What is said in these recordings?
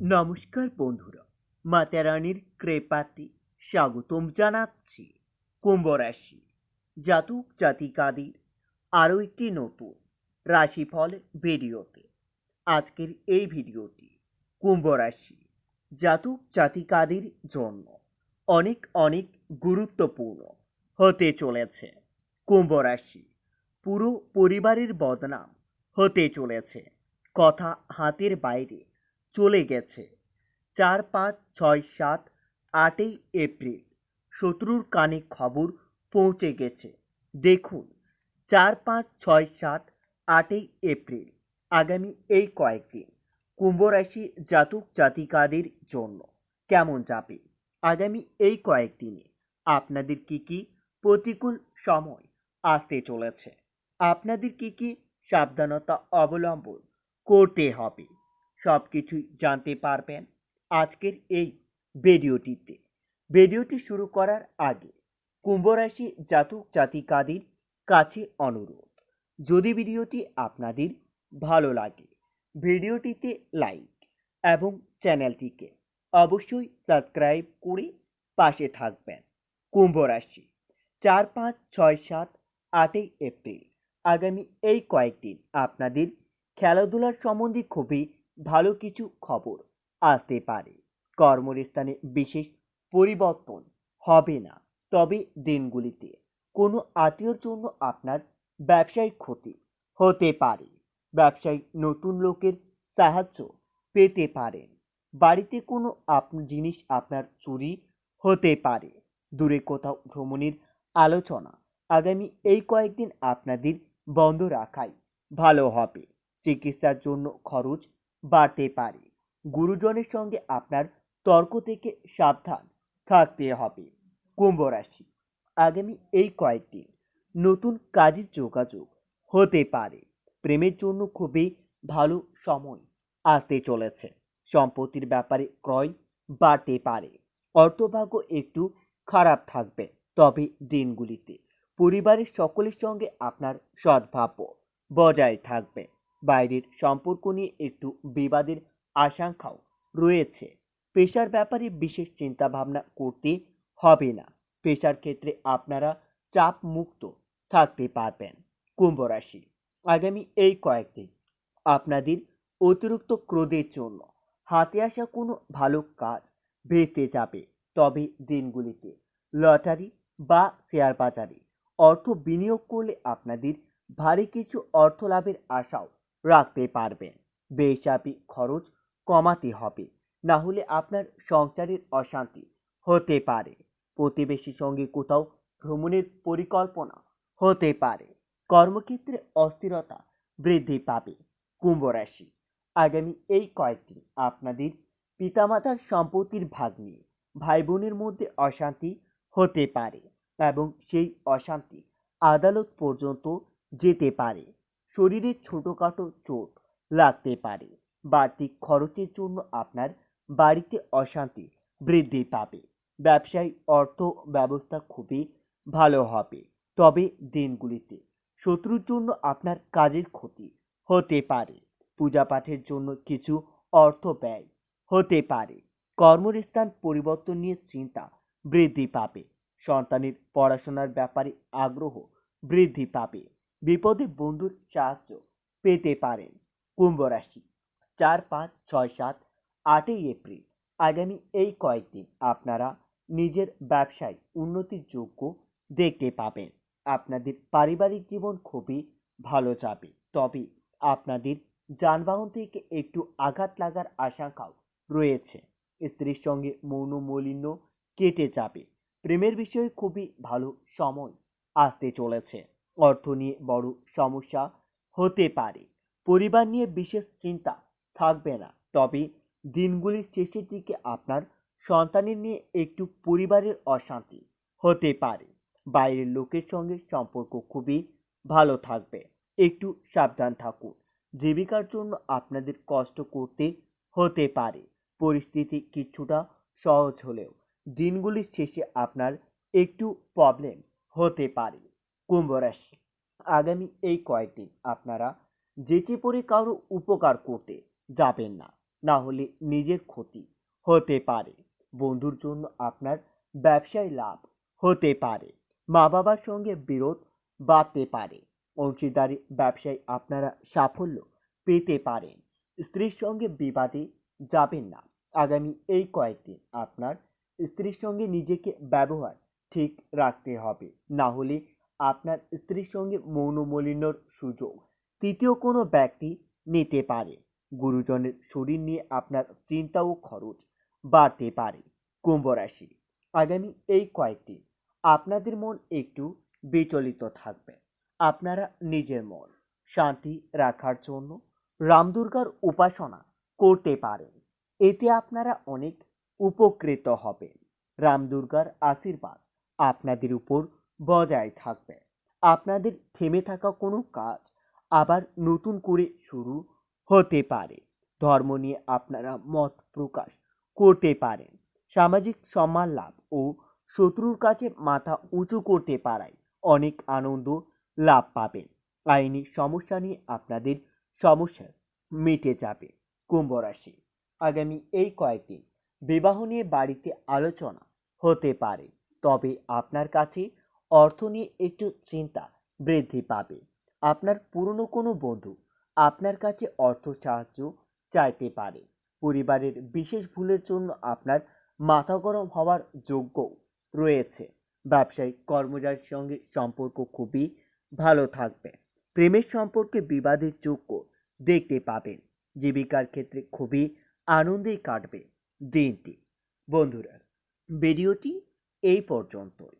নমস্কার বন্ধুরা, মাতা রানীর কৃপাতে স্বাগতম জানাচ্ছি কুম্ভ রাশি জাতক জাতিকাদের আরও একটি নতুন রাশিফল ভিডিওতে। আজকের এই ভিডিওটি কুম্ভ রাশি জাতক জাতিকাদের জন্য অনেক অনেক গুরুত্বপূর্ণ হতে চলেছে। কুম্ভ রাশি পুরো পরিবারের বদনাম হতে চলেছে। কথা হাতের বাইরে চলে গেছে। চার পাঁচ ছয় সাত আটই এপ্রিল শত্রুর কানে খবর পৌঁছে গেছে। দেখুন, চার পাঁচ ছয় সাত আটই এপ্রিল, আগামী এই কয়েকদিন কুম্ভ রাশি জাতক জাতিকাদের জন্য কেমন যাবে? আগামী এই কয়েকদিনে আপনাদের কি কি প্রতিকূল সময় আসতে চলেছে? আপনাদের কি কি সাবধানতা অবলম্বন করতে হবে? সব কিছুই জানতে পারবেন আজকের এই ভিডিওটিতে। ভিডিওটি শুরু করার আগে কুম্ভ রাশি জাতক জাতিকাদের কাছে অনুরোধ, যদি ভিডিওটি আপনাদের ভালো লাগে, ভিডিওটিতে লাইক এবং চ্যানেলটিকে অবশ্যই সাবস্ক্রাইব করে পাশে থাকবেন। কুম্ভ রাশি চার পাঁচ ছয় সাত আটই এপ্রিল। আগামী এই কয়েকদিন আপনাদের খেলাধুলার সম্বন্ধে খুবই ভালো কিছু খবর আসতে পারে। কর্মস্থানে বিশেষ পরিবর্তন হবে না। তবে দিনগুলিতে কোনো আত্মীয়র জন্য আপনার ব্যবসায়িক ক্ষতি হতে পারে। ব্যবসায়িক নতুন লোকের সাহায্য পেতে পারেন। বাড়িতে কোনো আপ, জিনিস আপনার চুরি হতে পারে। দূরে কোথাও ভ্রমণের আলোচনা আগামী এই কয়েকদিন আপনাদের বন্ধ রাখাই ভালো হবে। চিকিৎসার জন্য খরচ বাড়তে পারে। গুরুজনের সঙ্গে আপনার তর্ক থেকে সাবধান থাকতে হবে। কুম্ভ রাশি, আগামী এই কয়েকদিন নতুন কাজের যোগাযোগ হতে পারে। প্রেমের জন্য খুবই ভালো সময় আসতে চলেছে। সম্পত্তির ব্যাপারে ক্রয় বাড়তে পারে। অর্থভাগ্য একটু খারাপ থাকবে। তবে দিনগুলিতে পরিবারের সকলের সঙ্গে আপনার সদ্ভাব্য বজায় থাকবে। বাইরের সম্পর্ক নিয়ে একটু বিবাদের আশঙ্কাও রয়েছে। পেশার ব্যাপারে বিশেষ চিন্তা ভাবনা করতে হবে না। পেশার ক্ষেত্রে আপনারা চাপ মুক্ত থাকতে পারবেন কুম্ভ রাশি। আগামী এই কয়েকদিন আপনাদের অতিরিক্ত ক্রোধের জন্য হাতে আসা কোনো ভালো কাজ ভেস্তে যাবে। তবে দিনগুলিতে লটারি বা শেয়ার বাজারে অর্থ বিনিয়োগ করলে আপনাদের ভারী কিছু অর্থ লাভের আশাও রাখতে পারবেন বেসাপি খরচ কমাতে হবে না হলে আপনার সংসারের অশান্তি হতে পারে। প্রতিবেশীর সঙ্গে কোথাও ভ্রমণের পরিকল্পনা হতে পারে। কর্মক্ষেত্রে অস্থিরতা বৃদ্ধি পাবে। কুম্ভ রাশি, আগামী এই কয়েকদিন আপনাদের পিতামাতার সম্পত্তির ভাগ নিয়ে ভাই বোনের মধ্যে অশান্তি হতে পারে এবং সেই অশান্তি আদালত পর্যন্ত যেতে পারে। শরীরে ছোটোখাটো চোট লাগতে পারে। বাড়তি খরচের জন্য আপনার বাড়িতে অশান্তি বৃদ্ধি পাবে। ব্যবসায়ী অর্থ ব্যবস্থা খুবই ভালো হবে। তবে দিনগুলিতে শত্রুর জন্য আপনার কাজের ক্ষতি হতে পারে। পূজা পাঠের জন্য কিছু অর্থ ব্যয় হতে পারে। কর্মস্থান পরিবর্তন নিয়ে চিন্তা বৃদ্ধি পাবে। সন্তানের পড়াশোনার ব্যাপারে আগ্রহ বৃদ্ধি পাবে। বিপদে বন্ধুর সাহায্য পেতে পারেন কুম্ভ রাশি। চার পাঁচ ছয় সাত আটই এপ্রিল। আগামী এই কয়েকদিন আপনারা নিজের ব্যবসায় উন্নতির যোগ্য দেখতে পাবেন। আপনাদের পারিবারিক জীবন খুবই ভালো যাবে। তবে আপনাদের যানবাহন থেকে একটু আঘাত লাগার আশঙ্কাও রয়েছে। স্ত্রীর সঙ্গে মৌন মলিন্য কেটে যাবে। প্রেমের বিষয়ে খুবই ভালো সময় আসতে চলেছে। অর্থ নিয়ে বড় সমস্যা হতে পারে। পরিবার নিয়ে বিশেষ চিন্তা থাকবে না। তবে দিনগুলির শেষের দিকে আপনার সন্তানের নিয়ে একটু পরিবারের অশান্তি হতে পারে। বাইরের লোকের সঙ্গে সম্পর্ক খুবই ভালো থাকবে। একটু সাবধান থাকুন। জীবিকার জন্য আপনাদের কষ্ট করতে হতে পারে। পরিস্থিতি কিছুটা সহজ হলেও দিনগুলির শেষে আপনার একটু প্রবলেম হতে পারে। কুম্ভ রাশি আগামী এই কয়েকদিন আপনারা যেচে পড়ে কারও উপকার করতে যাবেন না না হলে নিজের ক্ষতি হতে পারে। বন্ধুর জন্য আপনার ব্যবসায় লাভ হতে পারে। মা বাবার সঙ্গে বিরোধ বাড়তে পারে। অংশীদারি ব্যবসায় আপনারা সাফল্য পেতে পারেন। স্ত্রীর সঙ্গে বিবাদে যাবেন না। আগামী এই কয়েকদিন আপনার স্ত্রীর সঙ্গে নিজেকে ব্যবহার ঠিক রাখতে হবে। না হলে আপনার স্ত্রীর সঙ্গে মৌনমলিন্যর সুযোগ। তৃতীয় কোনো ব্যক্তি নিতে পারে। গুরুজনের শরীর নিয়ে আপনার চিন্তা ও খরচ বাড়তে পারে। কুম্ভ রাশি। আগামী এই কয়েকদিন আপনাদের মন একটু বিচলিত থাকবে। আপনারা নিজের মন শান্তি রাখার জন্য রামদুর্গার উপাসনা করতে পারেন। এতে আপনারা অনেক উপকৃত হবেন। রামদুর্গার আশীর্বাদ আপনাদের উপর বজায় থাকবে। আপনাদের থেমে থাকা কোনো কাজ আবার নতুন করে শুরু হতে পারে। ধর্ম নিয়ে আপনারা মত প্রকাশ করতে পারেন। সামাজিক সম্মান লাভ ও শত্রুর কাছে মাথা উঁচু করতে পারায় অনেক আনন্দ লাভ পাবেন। আইনি সমস্যা নিয়ে আপনাদের সমস্যা মিটে যাবে কুম্ভ রাশি। আগামী এই কয়েকদিন বিবাহ নিয়ে বাড়িতে আলোচনা হতে পারে। তবে আপনার কাছে অর্থ নিয়ে একটু চিন্তা বৃদ্ধি পাবে। আপনার পুরনো কোনো বন্ধু আপনার কাছে অর্থ সাহায্য চাইতে পারে। পরিবারের বিশেষ ভুলের জন্য আপনার মাথা গরম হওয়ার যোগ্য রয়েছে। ব্যবসায়িক কর্মচারীর সঙ্গে সম্পর্ক খুবই ভালো থাকবে। প্রেমের সম্পর্কে বিবাদের যোগ্য দেখতে পাবেন। জীবিকার ক্ষেত্রে খুবই আনন্দেই কাটবে দিনটি। বন্ধুরা, ভিডিওটি এই পর্যন্তই।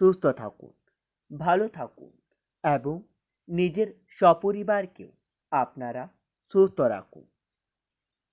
সুস্থ থাকুন ভালো থাকুন এবং নিজের সপরিবারকেও আপনারা সুস্থ রাখুন।